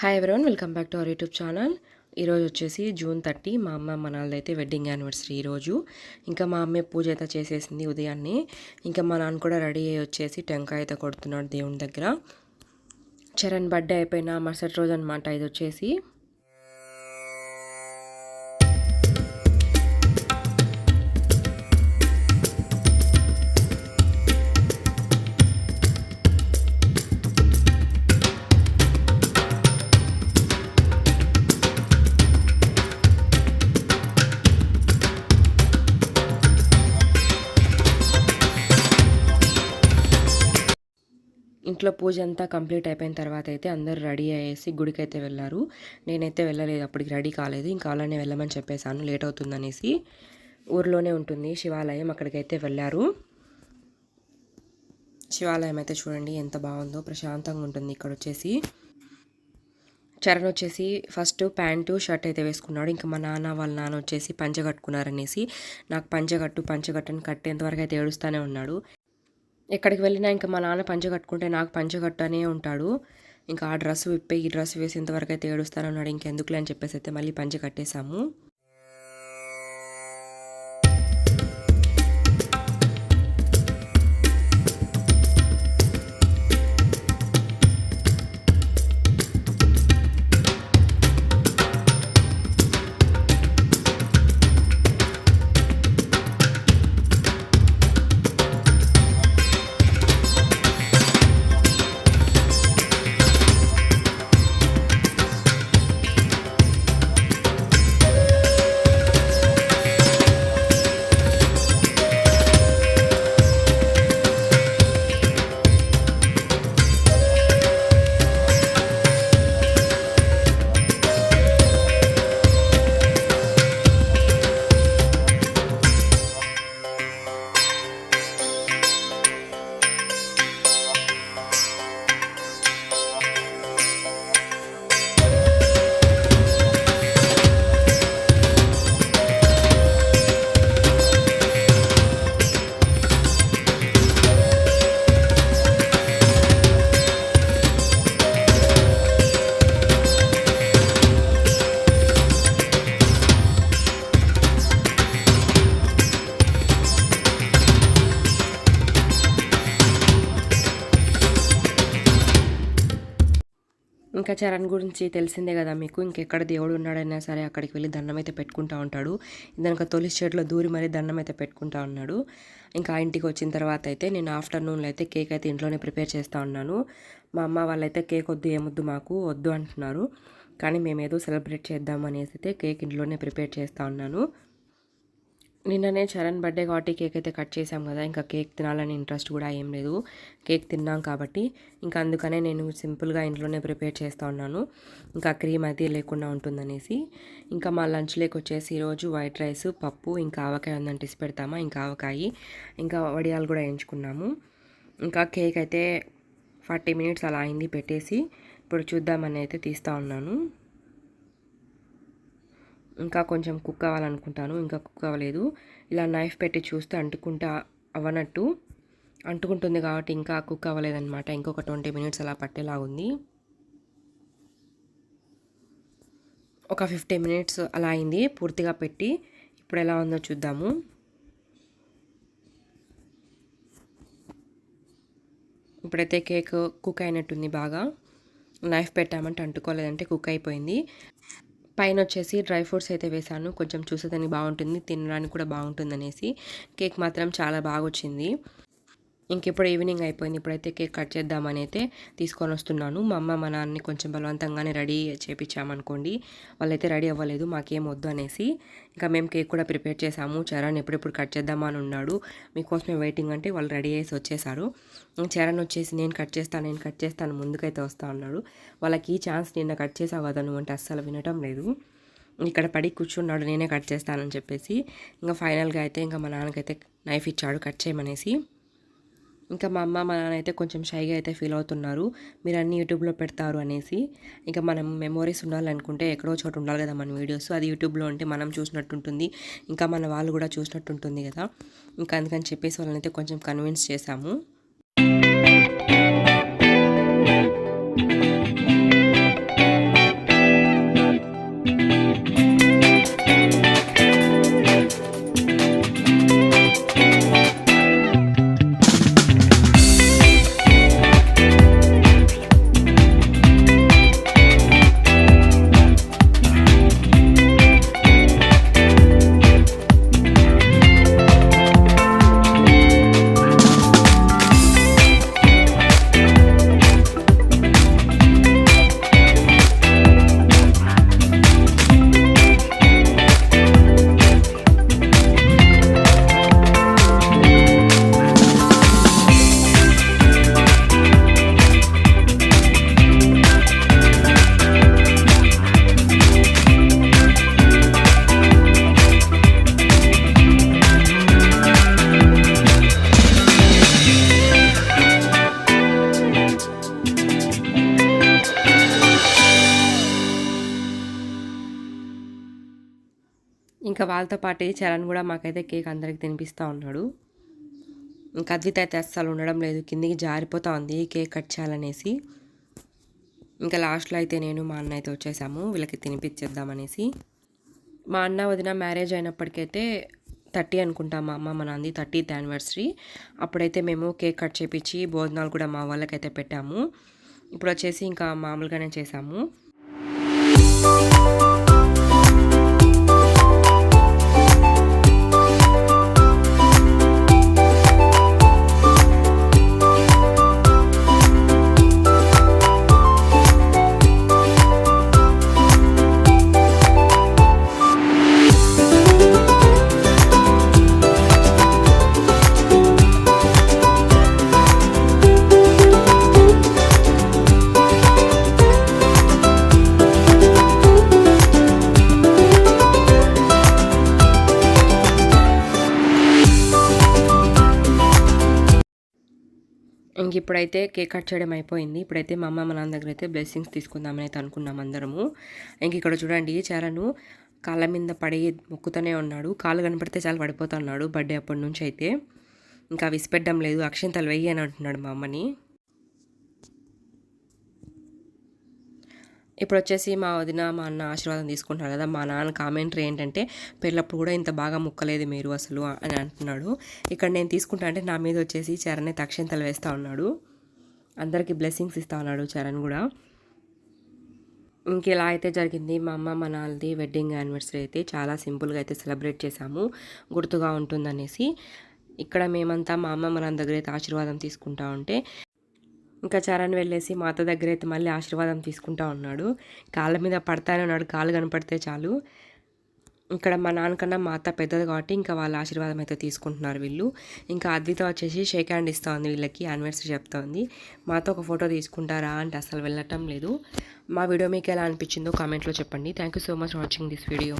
Hi everyone welcome back to our YouTube channel ఈరోజు వచ్చేసి June thirty మా అమ్మ మనల్ది అయితే వెడ్డింగ్ యానివర్సరీ ఈరోజు ఇంకా మా అమ్మే పూజ అయితే చేసేసింది ఉదయాన్నే. ఇంకా మా నాన్న కూడా రెడీ అయ్యి వచ్చేసి టెంకాయ అయితే కొడుతున్నాడు దేవుని దగ్గర. చరణ్ బర్త్డే అయిపోయిన మరుసటి రోజు అనమాట ఇది వచ్చేసి. ఇంట్లో పూజ అంతా కంప్లీట్ అయిపోయిన తర్వాత అయితే అందరూ రెడీ అయ్యేసి గుడికి అయితే వెళ్ళారు. నేనైతే వెళ్ళలేదు అప్పటికి రెడీ కాలేదు. ఇంకా అలానే వెళ్ళమని చెప్పేశాను లేట్ అవుతుందనేసి ఊర్లోనే ఉంటుంది శివాలయం అక్కడికైతే వెళ్ళారు. శివాలయం అయితే చూడండి ఎంత బాగుందో ప్రశాంతంగా ఉంటుంది ఇక్కడ వచ్చేసి. చరణ్ వచ్చేసి ఫస్ట్ ప్యాంటు షర్ట్ అయితే వేసుకున్నాడు. ఇంకా మా నాన్న వాళ్ళ నాన్న వచ్చేసి పంచ కట్టుకున్నారనేసి నాకు పంచగట్టు పంచగట్టని కట్టేంత వరకు అయితే ఏడుస్తూనే ఉన్నాడు. ఎక్కడికి వెళ్ళినా ఇంకా మా నాన్న పంచ కట్టుకుంటే నాకు పంచ కట్టనే ఉంటాడు. ఇంకా ఆ డ్రెస్ విప్పే ఈ డ్రెస్ వేసేంతవరకు అయితే ఏడుస్తానన్నాడు. ఇంకెందుకులే అని చెప్పేసి అయితే మళ్ళీ పంచ కట్టేశాము. ఇంకా చరణ్ గురించి తెలిసిందే కదా మీకు. ఇంకెక్కడ దేవుడు ఉన్నాడైనా సరే అక్కడికి వెళ్ళి దండం అయితే పెట్టుకుంటా ఉంటాడు. దానికి తొలి చెట్లో దూరి మరీ దండం అయితే పెట్టుకుంటా ఉన్నాడు. ఇంకా ఆ ఇంటికి వచ్చిన తర్వాత అయితే నేను ఆఫ్టర్నూన్లో అయితే కేక్ అయితే ఇంట్లోనే ప్రిపేర్ చేస్తూ ఉన్నాను. మా అమ్మ వాళ్ళైతే కేక్ వద్దు ఏమొద్దు మాకు వద్దు అంటున్నారు. కానీ మేము ఏదో సెలబ్రేట్ చేద్దాం అనేసి అయితే కేక్ ఇంట్లోనే ప్రిపేర్ చేస్తూ ఉన్నాను. నిన్ననే చరణ్ బర్త్డే కాబట్టి కేక్ అయితే కట్ చేసాం కదా ఇంకా కేక్ తినాలని ఇంట్రెస్ట్ కూడా ఏం లేదు. కేక్ తిన్నాం కాబట్టి ఇంకా అందుకనే నేను సింపుల్గా ఇంట్లోనే ప్రిపేర్ చేస్తూ ఉన్నాను. ఇంకా క్రీమ్ అది లేకుండా ఉంటుందనేసి ఇంకా మా లంచ్ వచ్చేసి ఈరోజు వైట్ రైస్ పప్పు ఇంకా ఆవకాయ ఉందని తీసి పెడతామా ఇంకా ఆవకాయ ఇంకా వడియాలు కూడా వేయించుకున్నాము. ఇంకా కేక్ అయితే ఫార్టీ మినిట్స్ అలా అయింది పెట్టేసి ఇప్పుడు చూద్దామని అయితే తీస్తూ ఉన్నాను. ఇంకా కొంచెం కుక్ అవ్వాలనుకుంటాను ఇంకా కుక్ అవ్వలేదు. ఇలా నైఫ్ పెట్టి చూస్తే అంటుకుంటా అవ్వనట్టు అంటుకుంటుంది కాబట్టి ఇంకా కుక్ అవ్వలేదన్నమాట. ఇంకొక ట్వంటీ మినిట్స్ అలా పట్టేలాగుంది. ఒక ఫిఫ్టీ మినిట్స్ అలా అయింది పూర్తిగా పెట్టి. ఇప్పుడు ఎలా ఉందో చూద్దాము. ఇప్పుడైతే కేక్ కుక్ అయినట్టుంది బాగా. నైఫ్ పెట్టామంటే అంటుకోలేదంటే కుక్ అయిపోయింది. పైన వచ్చేసి డ్రై ఫ్రూట్స్ అయితే వేసాను కొంచెం చూసేదానికి బాగుంటుంది తినడానికి కూడా బాగుంటుంది అనేసి కేక్ మాత్రం చాలా బాగా వచ్చింది ఇంకెప్పుడు ఈవినింగ్ అయిపోయింది. ఇప్పుడైతే కేక్ కట్ చేద్దామని అయితే తీసుకొని వస్తున్నాను. మా అమ్మ మా నాన్నని కొంచెం బలవంతంగానే రెడీ చేపించామనుకోండి వాళ్ళైతే రెడీ అవ్వలేదు మాకేం వద్దు అనేసి. ఇంకా మేము కేక్ కూడా ప్రిపేర్ చేసాము. చరణ్ ఎప్పుడెప్పుడు కట్ చేద్దామని ఉన్నాడు మీకోసమే వెయిటింగ్ అంటే వాళ్ళు రెడీ చేసి వచ్చేసారు. చరణ్ వచ్చేసి నేను కట్ చేస్తాను నేను కట్ చేస్తాను ముందుకైతే వస్తా ఉన్నాడు వాళ్ళకి ఈ ఛాన్స్ నిన్న కట్ చేసావు కదా నువ్వు అంటే అస్సలు వినటం లేదు. ఇక్కడ పడి కూర్చున్నాడు నేనే కట్ చేస్తానని చెప్పేసి. ఇంకా ఫైనల్గా అయితే ఇంకా మా నాన్నకైతే నైఫ్ ఇచ్చాడు కట్ చేయమనేసి. ఇంకా మా అమ్మ మా నాన్న అయితే కొంచెం షైగా అయితే ఫీల్ అవుతున్నారు. మీరు అన్ని యూట్యూబ్లో పెడతారు అనేసి. ఇంకా మనం మెమోరీస్ ఉండాలనుకుంటే ఎక్కడో చోట ఉండాలి కదా మన వీడియోస్. అది యూట్యూబ్లో ఉంటే మనం చూసినట్టు ఉంటుంది ఇంకా మన వాళ్ళు కూడా చూసినట్టు ఉంటుంది కదా. ఇంకా అందుకని చెప్పేసి వాళ్ళనైతే కొంచెం కన్విన్స్ చేశాము. ఇంకా వాళ్ళతో పాటు చరణ్ కూడా మాకైతే కేక్ అందరికి తినిపిస్తూ ఉన్నాడు. ఇంకా అద్విత అయితే అస్సలు ఉండడం లేదు కిందికి జారిపోతూ ఉంది కేక్ కట్ చేయాలనేసి. ఇంకా లాస్ట్లో అయితే నేను మా అన్న అయితే వచ్చేసాము వీళ్ళకి తినిపించేద్దామనేసి మా అన్న వదిన మ్యారేజ్ అయినప్పటికైతే థర్టీ అనుకుంటా మా అమ్మ మా నాంది థర్టీత్ యానివర్సరీ. అప్పుడైతే మేము కేక్ కట్ చేపించి భోజనాలు కూడా మా వాళ్ళకైతే పెట్టాము. ఇప్పుడు వచ్చేసి ఇంకా మామూలుగానే చేసాము. ఇంక ఇప్పుడైతే కేక్ కట్ చేయడం అయిపోయింది. ఇప్పుడైతే మా అమ్మ మా నాన్న దగ్గర అయితే బ్లెస్సింగ్స్ తీసుకుందామని అయితే అనుకున్నాం అందరము. ఇంక ఇక్కడ చూడండి చాలను కాళ్ళ మీద పడి మొక్కుతూనే ఉన్నాడు. కాళ్ళు కనపడితే చాలా పడిపోతున్నాడు బర్త్డే అప్పటి నుంచి అయితే. ఇంకా విసిపెట్టడం లేదు. అక్షంతలు వెయ్యి అని అంటున్నాడు మా అమ్మని. ఇప్పుడు వచ్చేసి మా వదిన మా అన్న ఆశీర్వాదం తీసుకుంటున్నారు కదా మా నాన్న కామెంటరీ ఏంటంటే పెళ్ళప్పుడు కూడా ఇంత బాగా ముక్కలేదు మీరు అసలు అని అంటున్నాడు. ఇక్కడ నేను తీసుకుంటా అంటే నా మీద వచ్చేసి చరణ్ అయితే వేస్తూ ఉన్నాడు. అందరికీ బ్లెస్సింగ్స్ ఇస్తా ఉన్నాడు చరణ్ కూడా. ఇంకెలా అయితే జరిగింది. మా అమ్మ మా నాన్నది వెడ్డింగ్ యానివర్సరీ అయితే చాలా సింపుల్గా అయితే సెలబ్రేట్ చేశాము. గుర్తుగా ఉంటుందనేసి. ఇక్కడ మేమంతా మా అమ్మ మన దగ్గర అయితే ఆశీర్వాదం తీసుకుంటా ఉంటే ఇంకా చరణ్ వెళ్ళేసి మా అత్త దగ్గర అయితే మళ్ళీ ఆశీర్వాదం తీసుకుంటా ఉన్నాడు. కాళ్ళ మీద పడతానే ఉన్నాడు. కాళ్ళు కనపడితే చాలు. ఇక్కడ మా నాన్నకన్నా మా అత్త పెద్దది కాబట్టి ఇంకా వాళ్ళ ఆశీర్వాదం అయితే తీసుకుంటున్నారు వీళ్ళు. ఇంకా అద్విత వచ్చేసి షేక్ హ్యాండ్ ఇస్తోంది వీళ్ళకి. యానివర్సరీ చెప్తోంది. మాతో ఒక ఫోటో తీసుకుంటారా అంటే అసలు వెళ్ళటం లేదు. మా వీడియో మీకు ఎలా అనిపించిందో కామెంట్లో చెప్పండి. Thank you so much watching this video